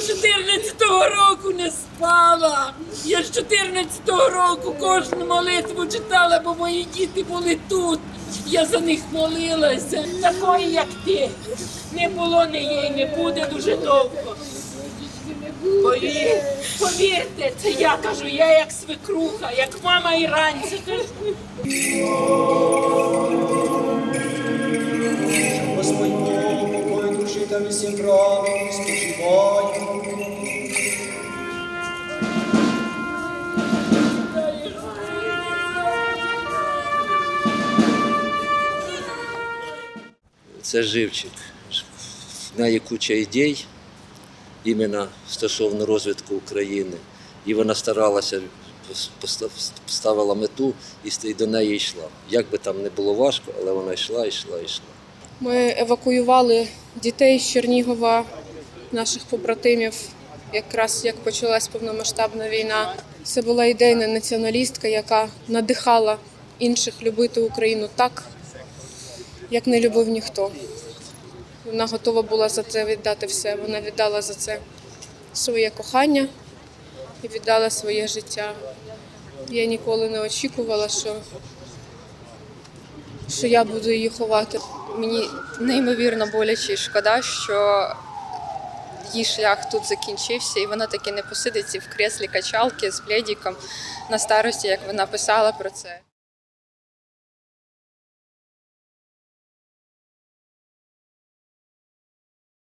з 14-го року не спала. Я з 14-го року кожну молитву читала, бо мої діти були тут. Я за них молилася. Такої, як ти, не було, не є і не буде дуже довго. Повір, повірте, це я кажу, я як свекруха, як мама іранця. Господь Бог, покой душі та всім правим, спочивай. Це живчик. В неї куча ідей іменно стосовно розвитку України. І вона старалася, постав- поставила мету і до неї йшла. Як би там не було важко, але вона йшла, йшла, йшла. Ми евакуювали дітей з Чернігова, наших побратимів, якраз як почалась повномасштабна війна. Це була ідейна націоналістка, яка надихала інших любити Україну так, як не любив ніхто. Вона готова була за це віддати все. Вона віддала за це своє кохання і віддала своє життя. Я ніколи не очікувала, що, що я буду її ховати. Мені неймовірно боляче і шкода, що її шлях тут закінчився, і вона таки не посидить в креслі качалки з пледіком на старості, як вона писала про це.